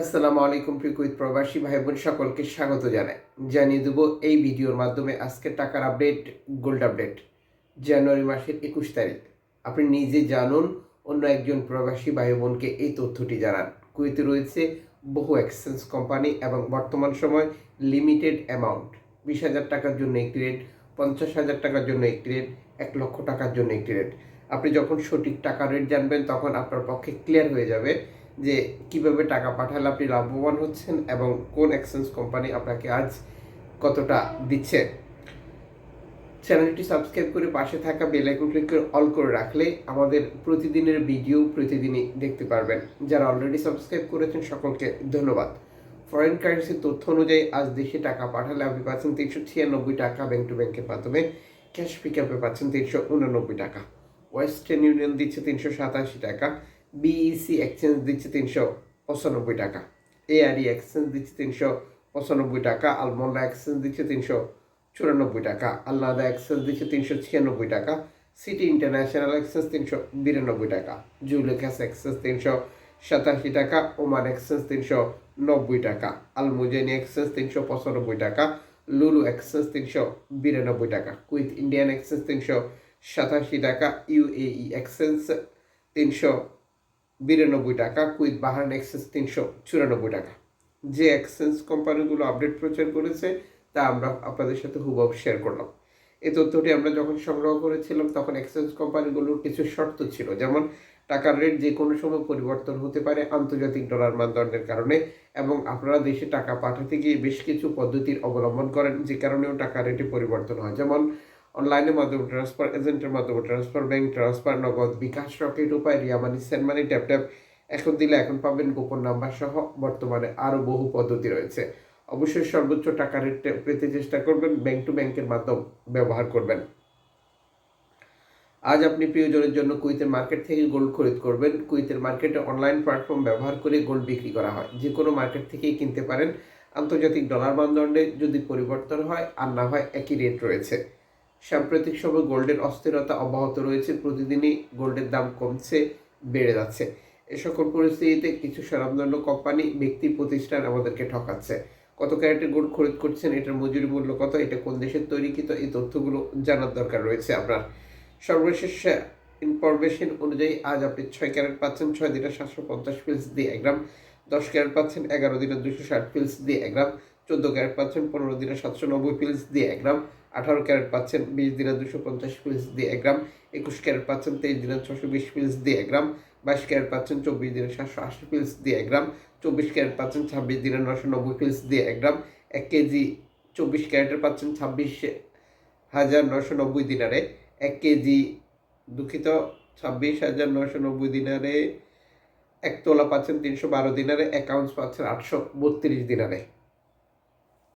আসসালামু আলাইকুম প্রিকুইত প্রবাসী ভাই বোন সকলকে স্বাগত জানাই। জানিয়ে দেবো এই ভিডিওর মাধ্যমে আজকে টাকার আপডেট গোল্ড আপডেট জানুয়ারি মাসের একুশ তারিখ। আপনি নিজে জানুন, অন্য একজন প্রবাসী ভাই বোনকে এই তথ্যটি জানান। কুয়েতে রয়েছে বহু এক্সচেঞ্জ কোম্পানি এবং বর্তমান সময় লিমিটেড অ্যামাউন্ট বিশ হাজার টাকার জন্য একটি রেট পঞ্চাশ হাজার টাকার জন্য একটি রেট এক লক্ষ টাকার জন্য একটি রেট আপনি যখন সঠিক টাকা রেট জানবেন, তখন আপনার পক্ষে ক্লিয়ার হয়ে যাবে যে কীভাবে টাকা পাঠালে আপনি লাভবান হচ্ছেন এবং কোন এক্সচেঞ্জ কোম্পানি আপনাকে আজ কতটা দিচ্ছে। চ্যানেলটি সাবস্ক্রাইব করে পাশে থাকা বেল আইকন ক্লিক করে অল করে রাখলে আমাদের প্রতিদিনের ভিডিও প্রতিদিনই দেখতে পারবেন। যারা অলরেডি সাবস্ক্রাইব করেছেন সকলকে ধন্যবাদ। ফরেন কারেন্সির তথ্য অনুযায়ী আজ দেশে টাকা পাঠালে আপনি পাচ্ছেন তিনশো ছিয়ানব্বই টাকা ব্যাংক টু ব্যাংকের মাধ্যমে। ক্যাশ পিক আপে পাচ্ছেন তিনশো উননব্বই টাকা। ওয়েস্টার্ন ইউনিয়ন দিচ্ছে তিনশো সাতাশি টাকা। বিইসি এক্সচেঞ্জ দিচ্ছে তিনশো পঁচানব্বই টাকা। এআরই এক্সচেঞ্জ দিচ্ছে তিনশো পঁচানব্বই টাকা। আলমন্ডা এক্সচেঞ্জ দিচ্ছে তিনশো চুরানব্বই টাকা। আল্লাদা এক্সচেঞ্জ দিচ্ছে তিনশো ছিয়ানব্বই টাকা। সিটি ইন্টারন্যাশনাল এক্সচেঞ্জ তিনশো বিরানব্বই টাকা। জুলেখাস এক্সচেঞ্জ তিনশো সাতাশি টাকা। ওমান এক্সচেঞ্জ তিনশো নব্বই টাকা। আলমুজানি এক্সচেঞ্জ তিনশো পঁচানব্বই টাকা। লুলু এক্সচেঞ্জ তিনশো বিরানব্বই টাকা। কুইথ ইন্ডিয়ান এক্সচেঞ্জ তিনশো সাতাশি টাকা। ইউএই এক্সচেঞ্জ তিনশো বিরানব্বই টাকা কুইথ বাহান এক্সচেঞ্জ তিনশো চুরানব্বই টাকা। যে এক্সচেঞ্জ কোম্পানিগুলো আপডেট প্রচার করেছে, তা আমরা আপনাদের সাথে হুবহু শেয়ার করলাম। এই তথ্যটি আমরা যখন সংগ্রহ করেছিলাম, তখন এক্সচেঞ্জ কোম্পানিগুলোর কিছু শর্ত ছিল। যেমন, টাকার রেট যে কোনো সময় পরিবর্তন হতে পারে আন্তর্জাতিক ডলার মানদণ্ডের কারণে এবং আপনারা দেশে টাকা পাঠাতে গিয়ে বেশ কিছু পদ্ধতির অবলম্বন করেন, যে কারণেও টাকা রেটে পরিবর্তন হয়। যেমন অনলাইনের মাধ্যমে ট্রান্সফার এজেন্টের মাধ্যমে transfer bank transfer Nagad, bKash Rocket Upay Ria money send money tap tap এখন দিলে এখন পাবেন গোপন নাম্বার সহ বর্তমানে আরও বহু পদ্ধতি রয়েছে। অবশ্যই সর্বোচ্চ টাকা রেট পেতে চেষ্টা করবেন ব্যাংক টু ব্যাংকের মাধ্যম ব্যবহার করবেন। আজ আপনি প্রিয়জনের জন্য কুইতের মার্কেট থেকে গোল্ড খরিদ করবেন। কুইতের মার্কেটে অনলাইন প্ল্যাটফর্ম ব্যবহার করে গোল্ড বিক্রি করা হয়। যে কোনো মার্কেট থেকেই কিনতে পারেন। আন্তর্জাতিক ডলার মানদণ্ডে যদি পরিবর্তন হয় আর না হয় একই রেট রয়েছে। সাম্প্রতিক সময় গোল্ডের অস্থিরতা অব্যাহত রয়েছে, প্রতিদিনই গোল্ডের দাম কমছে, বেড়ে যাচ্ছে। এ সকল পরিস্থিতিতে কিছু স্বনামধন্য কোম্পানি, ব্যক্তি, প্রতিষ্ঠান আমাদেরকে ঠকাচ্ছে। কত ক্যারেটের গোল্ড খরিদ করছেন, এটার মজুরি মূল্য কত, এটা কোন দেশের তৈরিকৃত এই তথ্যগুলো জানার দরকার রয়েছে আপনার। সর্বশেষ ইনফরমেশন অনুযায়ী আজ আপনি ছয় ক্যারেট পাচ্ছেন, ছয় দিনে সাতশো পঞ্চাশ পিলস দিয়ে এক গ্রাম, দশ ক্যারেট পাচ্ছেন, এগারো দিনে দুশো ষাট পিলস দিয়ে এক গ্রাম, চোদ্দ ক্যারেট পাচ্ছেন, পনেরো দিনে সাতশো নব্বই পিলস দিয়ে এক গ্রাম আঠারো ক্যারেট পাচ্ছেন, বিশ দিনে দুশো পঞ্চাশ পিলস দিয়ে এক গ্রাম, একুশ ক্যারেট পাচ্ছেন, তেইশ দিনে ছশো বিশ পিলস দিয়ে এক গ্রাম, বাইশ ক্যারেট পাচ্ছেন, চব্বিশ দিনে সাতশো আশি পিলস দিয়ে এক গ্রাম, চব্বিশ ক্যারেট পাচ্ছেন, ছাব্বিশ দিনে নশো নব্বই পিলস দিয়ে এক গ্রাম, এক কেজি চব্বিশ ক্যারেটের পাচ্ছেন ছাব্বিশ হাজার নশো নব্বই দিনারে, এক কেজি দুঃখিত, ছাব্বিশ হাজার নশো নব্বই দিনারে, এক তোলা পাচ্ছেন তিনশো বারো দিনারে অ্যাকাউন্টস পাচ্ছেন আটশো বত্রিশ দিনারে।